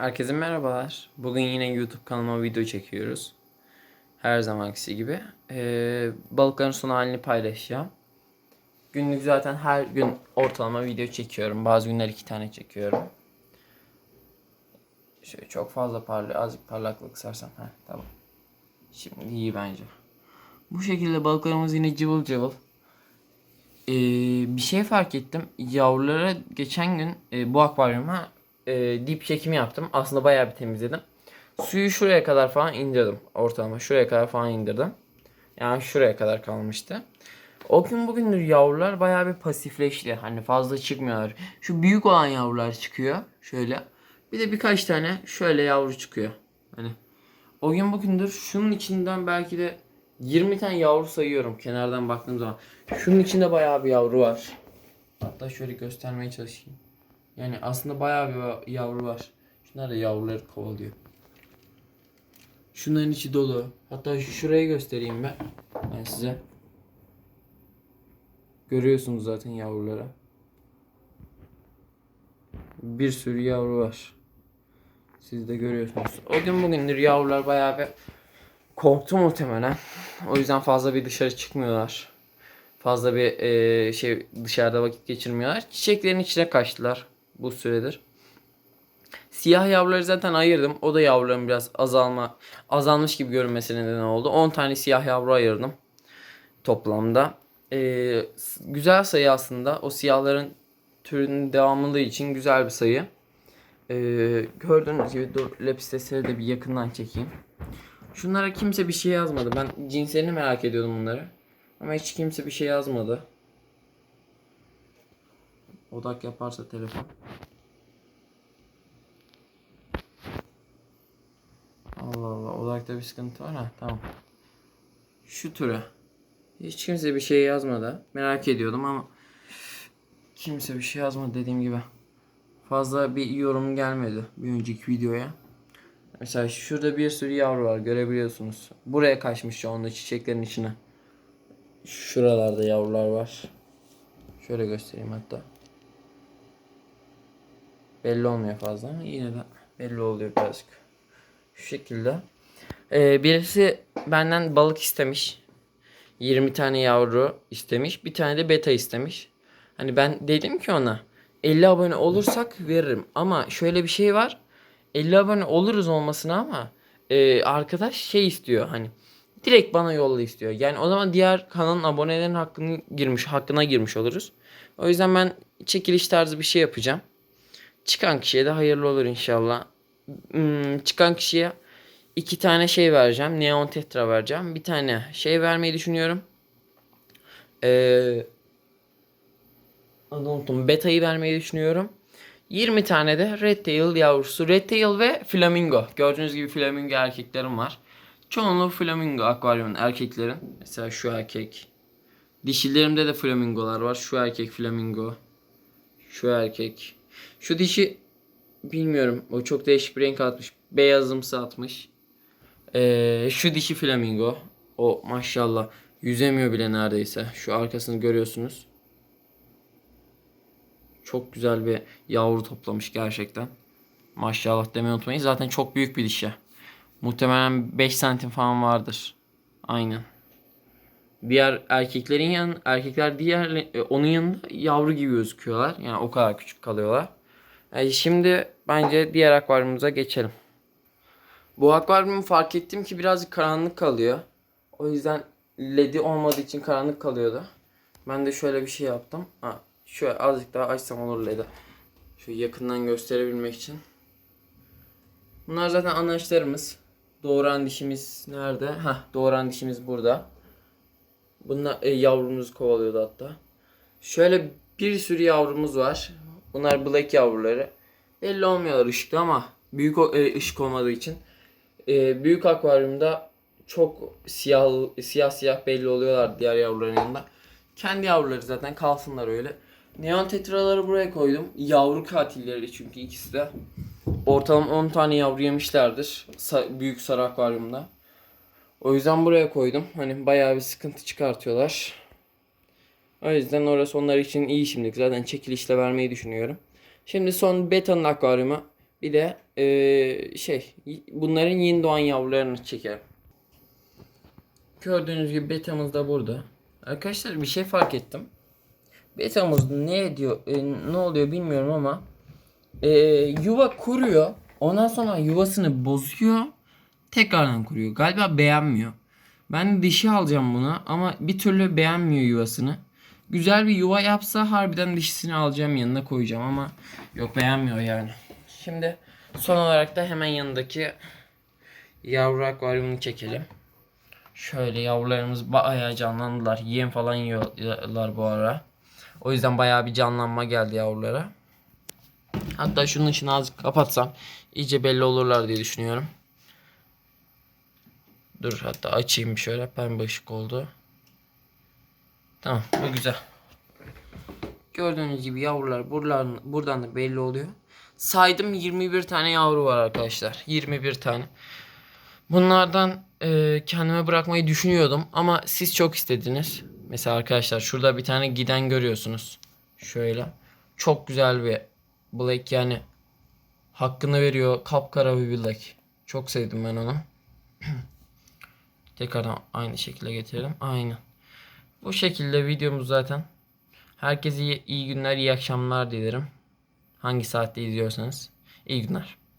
Herkese merhabalar. Bugün yine YouTube kanalıma video çekiyoruz. Her zamanki gibi. Ee, balıkların son halini paylaşacağım. Günlük zaten her gün ortalama video çekiyorum. Bazı günler iki tane çekiyorum. Şöyle çok fazla parlıyor. Azıcık parlaklık sarsam. Heh, tamam. Şimdi iyi bence. Bu şekilde balıklarımız yine cıvıl cıvıl. Ee, bir şey fark ettim. Yavrulara geçen gün e, bu akvaryuma e, dip çekimi yaptım. Aslında bayağı bir temizledim. Suyu şuraya kadar falan indirdim. Ortalama şuraya kadar falan indirdim. Yani şuraya kadar kalmıştı. O gün bugündür yavrular bayağı bir pasifleşti. Hani fazla çıkmıyorlar. Şu büyük olan yavrular çıkıyor. Şöyle. Bir de birkaç tane şöyle yavru çıkıyor. Hani o gün bugündür şunun içinden belki de 20 tane yavru sayıyorum kenardan baktığım zaman. Şunun içinde bayağı bir yavru var. Hatta şöyle göstermeye çalışayım. Yani aslında bayağı bir yavru var. Şunlar da yavruları kovalıyor. Şunların içi dolu. Hatta şu- şurayı göstereyim ben. Ben size. Görüyorsunuz zaten yavruları. Bir sürü yavru var. Siz de görüyorsunuz. O gün bugündür yavrular bayağı bir korktu muhtemelen. O yüzden fazla bir dışarı çıkmıyorlar. Fazla bir e, şey dışarıda vakit geçirmiyorlar. Çiçeklerin içine kaçtılar bu süredir. Siyah yavruları zaten ayırdım. O da yavruların biraz azalma azalmış gibi görünmesine neden oldu. 10 tane siyah yavru ayırdım toplamda. Ee, güzel sayı aslında. O siyahların türünün devamlılığı için güzel bir sayı. Ee, gördüğünüz gibi dur lepistesleri de bir yakından çekeyim. Şunlara kimse bir şey yazmadı. Ben cinslerini merak ediyordum bunları. Ama hiç kimse bir şey yazmadı. Odak yaparsa telefon. Allah Allah odakta bir sıkıntı var ha tamam. Şu türe. Hiç kimse bir şey yazmadı. Merak ediyordum ama kimse bir şey yazmadı dediğim gibi. Fazla bir yorum gelmedi bir önceki videoya. Mesela şurada bir sürü yavru var görebiliyorsunuz. Buraya kaçmış şu anda çiçeklerin içine. Şuralarda yavrular var. Şöyle göstereyim hatta. Belli olmuyor fazla ama yine de belli oluyor birazcık. Şu şekilde. Ee, birisi benden balık istemiş. 20 tane yavru istemiş. Bir tane de beta istemiş. Hani ben dedim ki ona 50 abone olursak veririm. Ama şöyle bir şey var. 50 abone oluruz olmasına ama e, arkadaş şey istiyor hani direkt bana yolla istiyor. Yani o zaman diğer kanalın abonelerin hakkını girmiş hakkına girmiş oluruz. O yüzden ben çekiliş tarzı bir şey yapacağım. Çıkan kişiye de hayırlı olur inşallah. Hmm, çıkan kişiye iki tane şey vereceğim. Neon Tetra vereceğim. Bir tane şey vermeyi düşünüyorum. Ee, unuttum. Beta'yı vermeyi düşünüyorum. 20 tane de Red Tail yavrusu. Red Tail ve Flamingo. Gördüğünüz gibi Flamingo erkeklerim var. Çoğunluğu Flamingo akvaryumun erkeklerin. Mesela şu erkek. Dişilerimde de Flamingolar var. Şu erkek Flamingo. Şu erkek. Şu dişi bilmiyorum. O çok değişik bir renk atmış. Beyazımsı atmış. Ee, şu dişi Flamingo. O maşallah yüzemiyor bile neredeyse. Şu arkasını görüyorsunuz. Çok güzel bir yavru toplamış gerçekten. Maşallah demeyi unutmayın. Zaten çok büyük bir dişi. Muhtemelen 5 santim falan vardır. Aynen. Diğer erkeklerin yan erkekler diğer e, onun yanında yavru gibi gözüküyorlar. Yani o kadar küçük kalıyorlar. E, şimdi bence diğer akvaryumumuza geçelim. Bu akvaryumu fark ettim ki birazcık karanlık kalıyor. O yüzden ledi olmadığı için karanlık kalıyordu. Ben de şöyle bir şey yaptım. Ha, şöyle azıcık daha açsam olur ledi. Şu yakından gösterebilmek için. Bunlar zaten anaçlarımız. Doğuran dişimiz nerede? Hah, doğuran dişimiz burada. Bunlar e, yavrumuz kovalıyordu hatta. Şöyle bir sürü yavrumuz var. Bunlar black yavruları. Belli olmuyorlar ışıkta ama büyük e, ışık olmadığı için. E, büyük akvaryumda çok siyah siyah siyah belli oluyorlar diğer yavruların yanında. Kendi yavruları zaten kalsınlar öyle. Neon tetraları buraya koydum. Yavru katilleri çünkü ikisi de. Ortalama 10 tane yavru yemişlerdir. Sa- büyük sarı akvaryumda. O yüzden buraya koydum. Hani bayağı bir sıkıntı çıkartıyorlar. O yüzden orası onlar için iyi şimdilik. Zaten çekilişle vermeyi düşünüyorum. Şimdi son beta'nın akvaryumu. Bir de eee, şey bunların yeni doğan yavrularını çekerim. Gördüğünüz gibi betamız da burada. Arkadaşlar bir şey fark ettim. Betamız ne ediyor, e, ne oluyor bilmiyorum ama e, yuva kuruyor. Ondan sonra yuvasını bozuyor. Tekrardan kuruyor. Galiba beğenmiyor. Ben dişi alacağım buna ama bir türlü beğenmiyor yuvasını. Güzel bir yuva yapsa harbiden dişisini alacağım yanına koyacağım ama yok beğenmiyor yani. Şimdi son olarak da hemen yanındaki yavru akvaryumunu çekelim. Şöyle yavrularımız bayağı canlandılar. Yem falan yiyorlar bu ara. O yüzden bayağı bir canlanma geldi yavrulara. Hatta şunun içini azıcık kapatsam iyice belli olurlar diye düşünüyorum. Dur hatta açayım şöyle pembe ışık oldu. Tamam bu güzel. Gördüğünüz gibi yavrular buradan, buradan da belli oluyor. Saydım 21 tane yavru var arkadaşlar. 21 tane. Bunlardan e, kendime bırakmayı düşünüyordum ama siz çok istediniz. Mesela arkadaşlar şurada bir tane giden görüyorsunuz. Şöyle. Çok güzel bir black yani hakkını veriyor. Kapkara bir black. Çok sevdim ben onu. Tekrardan aynı şekilde getirelim. Aynen. Bu şekilde videomuz zaten. Herkese iyi günler, iyi akşamlar dilerim. Hangi saatte izliyorsanız. İyi günler.